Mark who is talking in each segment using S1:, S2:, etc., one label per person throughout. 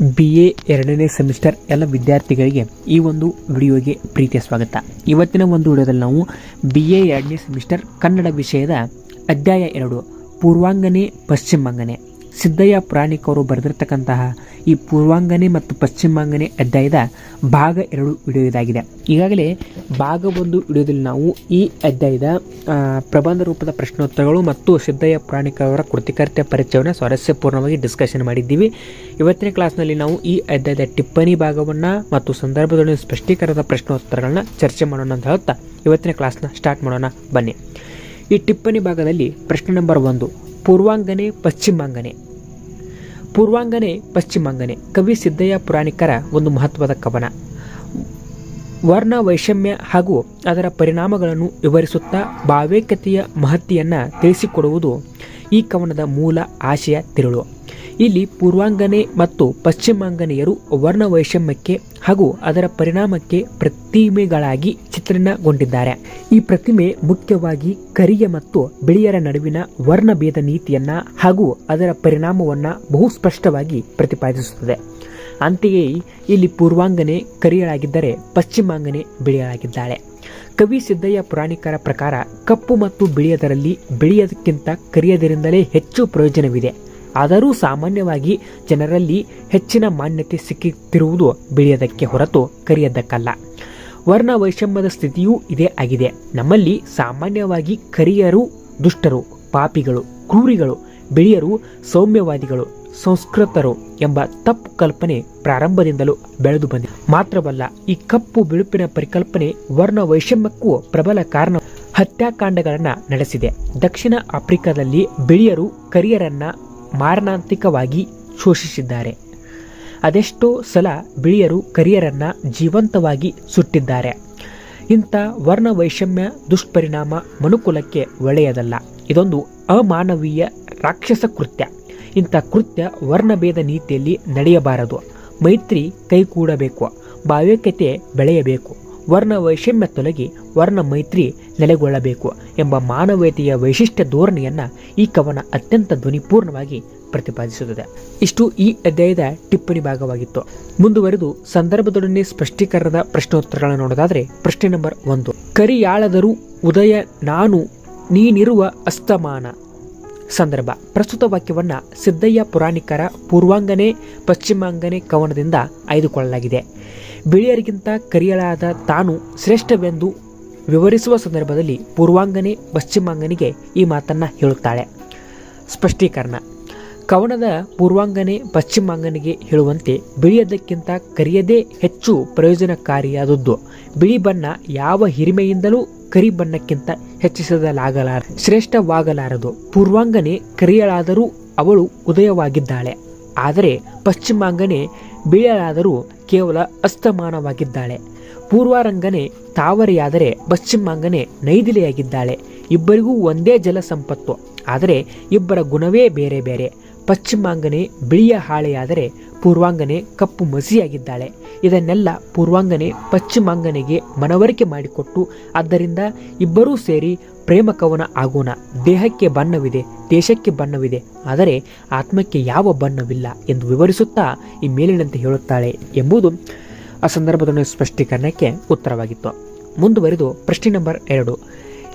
S1: B A ಎರಡನೇ semester ಎಲ್ಲ ವಿದ್ಯಾರ್ಥಿಗಳಿಗೆ ಈ ಒಂದು ವಿಡಿಯೋಗೆ ಪ್ರೀತಿಯ ಸ್ವಾಗತ. ಇವತ್ತಿನ ಒಂದು ವಿಡಿಯೋದಲ್ಲಿ ನಾವು ಬಿ ಎ ಎರಡನೇ ಸೆಮಿಸ್ಟರ್ ಕನ್ನಡ ವಿಷಯದ ಅಧ್ಯಾಯ ಎರಡು, ಪೂರ್ವಾಂಗನೆ, ಪಶ್ಚಿಮಾಂಗನೆ. ಸಿದ್ದಯ್ಯ ಪ್ರಾಣಿಕ್ ಅವರು ಬರೆದಿರ್ತಕ್ಕಂತಹ ಈ ಪೂರ್ವಾಂಗನೆ ಮತ್ತು ಪಶ್ಚಿಮಾಂಗನೆ ಅಧ್ಯಾಯದ ಭಾಗ ಎರಡು ವಿಡಿಯೋ ಇದಾಗಿದೆ ಈಗಾಗಲೇ ಭಾಗ ಒಂದು ವಿಡಿಯೋದಲ್ಲಿ ನಾವು ಈ ಅಧ್ಯಾಯದ ಪ್ರಬಂಧ ರೂಪದ ಪ್ರಶ್ನೋತ್ತರಗಳು ಮತ್ತು ಸಿದ್ದಯ್ಯ ಪ್ರಾಣಿಕರವರ ಅವರ ಕೃತಿಕರ್ತ್ಯ ಪರಿಚಯವನ್ನು ಸ್ವಾರಸ್ಯಪೂರ್ಣವಾಗಿ ಡಿಸ್ಕಷನ್ ಮಾಡಿದ್ದೀವಿ. ಇವತ್ತಿನ ಕ್ಲಾಸ್ನಲ್ಲಿ ನಾವು ಈ ಅಧ್ಯಾಯದ ಟಿಪ್ಪಣಿ ಭಾಗವನ್ನು ಮತ್ತು ಸಂದರ್ಭದಲ್ಲಿ ಸ್ಪಷ್ಟೀಕರಣದ ಪ್ರಶ್ನೋತ್ತರಗಳನ್ನ ಚರ್ಚೆ ಮಾಡೋಣ ಅಂತ ಹೇಳುತ್ತಾ, ಇವತ್ತಿನ ಕ್ಲಾಸ್ನ ಸ್ಟಾರ್ಟ್ ಮಾಡೋಣ. ಬನ್ನಿ. ಈ ಟಿಪ್ಪಣಿ ಭಾಗದಲ್ಲಿ ಪ್ರಶ್ನೆ ನಂಬರ್ ಒಂದು. ಪೂರ್ವಾಂಗನೆ, ಪಶ್ಚಿಮಾಂಗನೆ. ಪೂರ್ವಾಂಗನೆ, ಪಶ್ಚಿಮಾಂಗನೆ. ಕವಿ ಸಿದ್ದಯ್ಯ ಪುರಾಣಿಕರ ಒಂದು ಮಹತ್ವದ ಕವನ. ವರ್ಣ ವೈಷಮ್ಯ ಹಾಗೂ ಅದರ ಪರಿಣಾಮಗಳನ್ನು ವಿವರಿಸುತ್ತಾ ಭಾವೈಕ್ಯತೆಯ ಮಹತಿಯನ್ನು ತಿಳಿಸಿಕೊಡುವುದು ಈ ಕವನದ ಮೂಲ ಆಶಯ, ತಿರುಳು. ಇಲ್ಲಿ ಪೂರ್ವಾಂಗನೆ ಮತ್ತು ಪಶ್ಚಿಮಾಂಗನೆಯರು ವರ್ಣ ವೈಷಮ್ಯಕ್ಕೆ ಹಾಗೂ ಅದರ ಪರಿಣಾಮಕ್ಕೆ ಪ್ರತಿಮೆಗಳಾಗಿ ಚಿತ್ರಣಗೊಂಡಿದ್ದಾರೆ ಈ ಪ್ರತಿಮೆ ಮುಖ್ಯವಾಗಿ ಕರಿಯ ಮತ್ತು ಬಿಳಿಯರ ನಡುವಿನ ವರ್ಣಭೇದ ನೀತಿಯನ್ನ ಹಾಗೂ ಅದರ ಪರಿಣಾಮವನ್ನ ಬಹು ಸ್ಪಷ್ಟವಾಗಿ ಪ್ರತಿಪಾದಿಸುತ್ತದೆ. ಅಂತೆಯೇ ಇಲ್ಲಿ ಪೂರ್ವಾಂಗನೆ ಕರಿಯಳಾಗಿದ್ದರೆ ಪಶ್ಚಿಮಾಂಗನೆ ಬಿಳಿಯಳಾಗಿದ್ದಾಳೆ. ಕವಿ ಸಿದ್ದಯ್ಯ ಪುರಾಣಿಕರ ಪ್ರಕಾರ ಕಪ್ಪು ಮತ್ತು ಬಿಳಿಯದರಲ್ಲಿ ಬಿಳಿಯದಕ್ಕಿಂತ ಕರಿಯದರಿಂದಲೇ ಹೆಚ್ಚು ಪ್ರಯೋಜನವಿದೆ. ಆದರೂ ಸಾಮಾನ್ಯವಾಗಿ ಜನರಲ್ಲಿ ಹೆಚ್ಚಿನ ಮಾನ್ಯತೆ ಸಿಕ್ಕುತ್ತಿರುವುದು ಬಿಳಿಯದಕ್ಕೆ ಹೊರತು ಕರಿಯದಕ್ಕಲ್ಲ. ವರ್ಣ ವೈಷಮ್ಯದ ಸ್ಥಿತಿಯೂ ಇದೇ ಆಗಿದೆ. ನಮ್ಮಲ್ಲಿ ಸಾಮಾನ್ಯವಾಗಿ ಕರಿಯರು ದುಷ್ಟರು, ಪಾಪಿಗಳು, ಕ್ರೂರಿಗಳು, ಬಿಳಿಯರು ಸೌಮ್ಯವಾದಿಗಳು, ಸಂಸ್ಕೃತರು ಎಂಬ ತಪ್ಪು ಕಲ್ಪನೆ ಪ್ರಾರಂಭದಿಂದಲೂ ಬೆಳೆದು ಬಂದಿದೆ. ಮಾತ್ರವಲ್ಲ, ಈ ಕಪ್ಪು ಬಿಳುಪಿನ ಪರಿಕಲ್ಪನೆ ವರ್ಣ ವೈಷಮ್ಯಕ್ಕೂ ಪ್ರಬಲ ಕಾರಣ ಹತ್ಯಾಕಾಂಡಗಳನ್ನು ನಡೆಸಿದೆ. ದಕ್ಷಿಣ ಆಫ್ರಿಕಾದಲ್ಲಿ ಬಿಳಿಯರು ಕರಿಯರನ್ನ ಮಾರಣಾಂತಿಕವಾಗಿ ಶೋಷಿಸಿದ್ದಾರೆ. ಅದೆಷ್ಟೋ ಸಲ ಬಿಳಿಯರು ಕರಿಯರನ್ನು ಜೀವಂತವಾಗಿ ಸುಟ್ಟಿದ್ದಾರೆ. ಇಂಥ ವರ್ಣ ವೈಷಮ್ಯ ದುಷ್ಪರಿಣಾಮ ಮನುಕುಲಕ್ಕೆ ಒಳ್ಳೆಯದಲ್ಲ. ಇದೊಂದು ಅಮಾನವೀಯ ರಾಕ್ಷಸ ಕೃತ್ಯ. ಇಂಥ ಕೃತ್ಯ ವರ್ಣಭೇದ ನೀತಿಯಲ್ಲಿ ನಡೆಯಬಾರದು. ಮೈತ್ರಿ ಕೈಕೂಡಬೇಕು. ಭಾವ್ಯಕತೆ ಬೆಳೆಯಬೇಕು. ವರ್ಣ ವೈಷಮ್ಯ ತೊಲಗಿ ವರ್ಣ ಮೈತ್ರಿ ನೆಲೆಗೊಳ್ಳಬೇಕು ಎಂಬ ಮಾನವೀಯತೆಯ ವೈಶಿಷ್ಟ್ಯ ಧೋರಣೆಯನ್ನು ಈ ಕವನ ಅತ್ಯಂತ ಧ್ವನಿಪೂರ್ಣವಾಗಿ ಪ್ರತಿಪಾದಿಸುತ್ತದೆ. ಇಷ್ಟು ಈ ಅಧ್ಯಾಯದ ಟಿಪ್ಪಣಿ ಭಾಗವಾಗಿತ್ತು. ಮುಂದುವರೆದು ಸಂದರ್ಭದೊಡನೆ ಸ್ಪಷ್ಟೀಕರಣದ ಪ್ರಶ್ನೋತ್ತರಗಳನ್ನು ನೋಡೋದಾದರೆ ಪ್ರಶ್ನೆ ನಂಬರ್ ಒಂದು. ಕರಿಯಾಳದರು ಉದಯ ನಾನು ನೀನಿರುವ ಅಸ್ತಮಾನ. ಸಂದರ್ಭ. ಪ್ರಸ್ತುತ ವಾಕ್ಯವನ್ನು ಸಿದ್ದಯ್ಯ ಪುರಾಣಿಕರ ಪೂರ್ವಾಂಗನೆ, ಪಶ್ಚಿಮಾಂಗನೆ ಕವನದಿಂದ ಆಯ್ದುಕೊಳ್ಳಲಾಗಿದೆ. ಬಿಳಿಯರಿಗಿಂತ ಕರಿಯಳಾದ ತಾನು ಶ್ರೇಷ್ಠವೆಂದು ವಿವರಿಸುವ ಸಂದರ್ಭದಲ್ಲಿ ಪೂರ್ವಾಂಗನೆ, ಪಶ್ಚಿಮಾಂಗನಿಗೆ ಈ ಮಾತನ್ನು ಹೇಳುತ್ತಾಳೆ. ಸ್ಪಷ್ಟೀಕರಣ. ಕವನದ ಪೂರ್ವಾಂಗನೆ, ಪಶ್ಚಿಮಾಂಗನಿಗೆ ಹೇಳುವಂತೆ ಬಿಳಿಯದಕ್ಕಿಂತ ಕರಿಯದೇ ಹೆಚ್ಚು ಪ್ರಯೋಜನಕಾರಿಯಾದದ್ದು. ಬಿಳಿ ಬಣ್ಣ ಯಾವ ಹಿರಿಮೆಯಿಂದಲೂ ಕರಿ ಬಣ್ಣಕ್ಕಿಂತ ಹೆಚ್ಚಿಸಲಾಗಲಾರ ಶ್ರೇಷ್ಠವಾಗಲಾರದು. ಪೂರ್ವಾಂಗನೆ ಕರಿಯಳಾದರೂ ಅವಳು ಉದಯವಾಗಿದ್ದಾಳೆ. ಆದರೆ ಪಶ್ಚಿಮಾಂಗನೆ ಬಿಳಿಯಳಾದರೂ ಕೇವಲ ಅಸ್ತಮಾನವಾಗಿದ್ದಾಳೆ. ಪೂರ್ವಾರಂಗನೆ ತಾವರೆಯಾದರೆ ಪಶ್ಚಿಮಾಂಗನೆ ನೈದಿಲೆಯಾಗಿದ್ದಾಳೆ. ಇಬ್ಬರಿಗೂ ಒಂದೇ ಜಲ ಸಂಪತ್ತು ಆದರೆ ಇಬ್ಬರ ಗುಣವೇ ಬೇರೆ ಬೇರೆ. ಪಶ್ಚಿಮಾಂಗನೆ ಬಿಳಿಯ ಹಾಳೆಯಾದರೆ ಪೂರ್ವಾಂಗನೆ ಕಪ್ಪು ಮಸಿಯಾಗಿದ್ದಾಳೆ. ಇದನ್ನೆಲ್ಲ ಪೂರ್ವಾಂಗನೆ ಪಶ್ಚಿಮಾಂಗನೆಗೆ ಮನವರಿಕೆ ಮಾಡಿಕೊಟ್ಟು, ಆದ್ದರಿಂದ ಇಬ್ಬರೂ ಸೇರಿ ಪ್ರೇಮ ಕವನ ಆಗೋಣ. ದೇಹಕ್ಕೆ ಬಣ್ಣವಿದೆ, ದೇಶಕ್ಕೆ ಬಣ್ಣವಿದೆ, ಆದರೆ ಆತ್ಮಕ್ಕೆ ಯಾವ ಬಣ್ಣವಿಲ್ಲ ಎಂದು ವಿವರಿಸುತ್ತಾ ಈ ಮೇಲಿನಂತೆ ಹೇಳುತ್ತಾಳೆ ಎಂಬುದು ಆ ಸಂದರ್ಭದಲ್ಲಿ ಸ್ಪಷ್ಟೀಕರಣಕ್ಕೆ ಉತ್ತರವಾಗಿತ್ತು. ಮುಂದುವರೆದು ಪ್ರಶ್ನೆ ನಂಬರ್ ಎರಡು.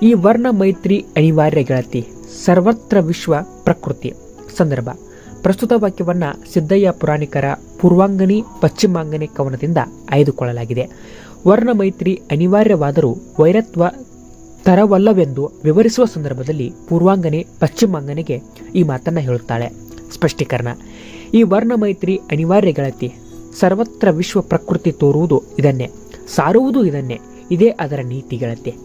S1: ಈ ವರ್ಣ ಮೈತ್ರಿ ಅನಿವಾರ್ಯ ಗೆಳತಿ, ಸರ್ವತ್ರ ವಿಶ್ವ ಪ್ರಕೃತಿ. ಸಂದರ್ಭ. ಪ್ರಸ್ತುತ ವಾಕ್ಯವನ್ನು ಸಿದ್ದಯ್ಯ ಪುರಾಣಿಕರ ಪೂರ್ವಾಂಗನಿ ಪಶ್ಚಿಮಾಂಗನಿ ಕವನದಿಂದ ಆಯ್ದುಕೊಳ್ಳಲಾಗಿದೆ. ವರ್ಣ ಮೈತ್ರಿ ಅನಿವಾರ್ಯವಾದರೂ ವೈರತ್ವ ತರವಲ್ಲವೆಂದು ವಿವರಿಸುವ ಸಂದರ್ಭದಲ್ಲಿ ಪೂರ್ವಾಂಗನೆ ಪಶ್ಚಿಮಾಂಗನಿಗೆ ಈ ಮಾತನ್ನ ಹೇಳುತ್ತಾಳೆ. ಸ್ಪಷ್ಟೀಕರಣ. ಈ ವರ್ಣ ಮೈತ್ರಿ ಅನಿವಾರ್ಯ ಗೆಳತಿ, ಸರ್ವತ್ರ ವಿಶ್ವ ಪ್ರಕೃತಿ ತೋರುವುದು ಇದನ್ನೇ, ಸಾರುವುದು ಇದನ್ನೇ, ಇದೇ ಅದರ ನೀತಿ ಗೆಳತಿ.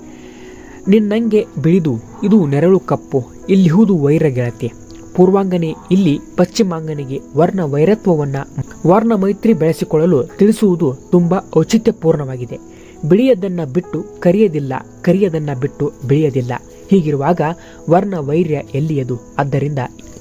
S1: ನಿನ್ನಂಗೆ ಬಿಳಿದು, ಇದು ನೆರಳು ಕಪ್ಪು, ಇಲ್ಲಿಹುದು ವೈರ ಗೆಳತಿ. ಪೂರ್ವಾಂಗನೆ ಇಲ್ಲಿ ಪಶ್ಚಿಮಾಂಗನಿಗೆ ವರ್ಣ ವೈರತ್ವವನ್ನ ವರ್ಣ ಮೈತ್ರಿ ಬೆಳೆಸಿಕೊಳ್ಳಲು ತಿಳಿಸುವುದು ತುಂಬಾ ಔಚಿತ್ಯಪೂರ್ಣವಾಗಿದೆ. ಬಿಳಿಯದನ್ನ ಬಿಟ್ಟು ಕರಿಯದಿಲ್ಲ, ಕರಿಯದನ್ನ ಬಿಟ್ಟು ಬಿಳಿಯದಿಲ್ಲ. ಹೀಗಿರುವಾಗ ವರ್ಣ ವೈರ್ಯ ಎಲ್ಲಿಯದು? ಆದ್ದರಿಂದ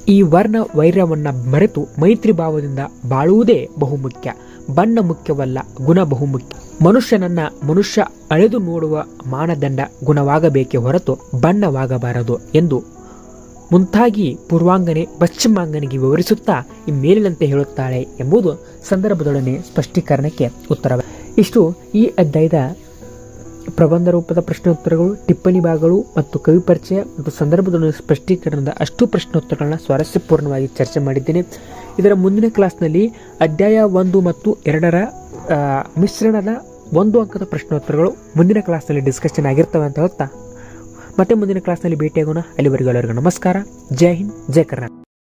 S1: ಈ ವರ್ಣ ವೈರ್ಯವನ್ನ ಮರೆತು ಮೈತ್ರಿ ಭಾವದಿಂದ ಬಾಳುವುದೇ ಬಹುಮುಖ್ಯ. ಬಣ್ಣ ಮುಖ್ಯವಲ್ಲ, ಗುಣ ಬಹುಮುಖ್ಯ. ಮನುಷ್ಯನನ್ನ ಮನುಷ್ಯ ಅಳೆದು ನೋಡುವ ಮಾನದಂಡ ಗುಣವಾಗಬೇಕೇ ಹೊರತು ಬಣ್ಣವಾಗಬಾರದು ಎಂದು ಮುಂತಾಗಿ ಪೂರ್ವಾಂಗನೆ, ಪಶ್ಚಿಮಾಂಗನಿಗೆ ವಿವರಿಸುತ್ತಾ ಈ ಮೇಲಿನಂತೆ ಹೇಳುತ್ತಾಳೆ ಎಂಬುದು ಸಂದರ್ಭದೊಡನೆ ಸ್ಪಷ್ಟೀಕರಣಕ್ಕೆ ಉತ್ತರ ಇಷ್ಟು ಈ ಅಧ್ಯಾಯದ ಪ್ರಬಂಧ ರೂಪದ ಪ್ರಶ್ನೋತ್ತರಗಳು, ಟಿಪ್ಪಣಿ ಭಾಗಗಳು ಮತ್ತು ಕವಿ ಪರಿಚಯ ಮತ್ತು ಸಂದರ್ಭದೊಡನೆ ಸ್ಪಷ್ಟೀಕರಣದ ಅಷ್ಟು ಪ್ರಶ್ನೋತ್ತರಗಳನ್ನ ಸ್ವಾರಸ್ಯಪೂರ್ಣವಾಗಿ ಚರ್ಚೆ ಮಾಡಿದ್ದೇನೆ. ಇದರ ಮುಂದಿನ ಕ್ಲಾಸ್ನಲ್ಲಿ ಅಧ್ಯಾಯ ಒಂದು ಮತ್ತು ಎರಡರ ಮಿಶ್ರಣದ ಒಂದು ಅಂಕದ ಪ್ರಶ್ನೋತ್ತರಗಳು ಮುಂದಿನ ಕ್ಲಾಸ್ನಲ್ಲಿ ಡಿಸ್ಕಷನ್ ಆಗಿರ್ತವೆ ಅಂತ ಹೇಳ್ತಾ ಮತ್ತೆ ಮುಂದಿನ ಕ್ಲಾಸ್ನಲ್ಲಿ ಭೇಟಿಯಾಗೋಣ. ಅಲ್ಲಿವರೆಗೂ ಎಲ್ಲರಿಗೂ ನಮಸ್ಕಾರ. ಜೈ ಹಿಂದ್ ಜೈ ಕರ್ನಾಟಕ.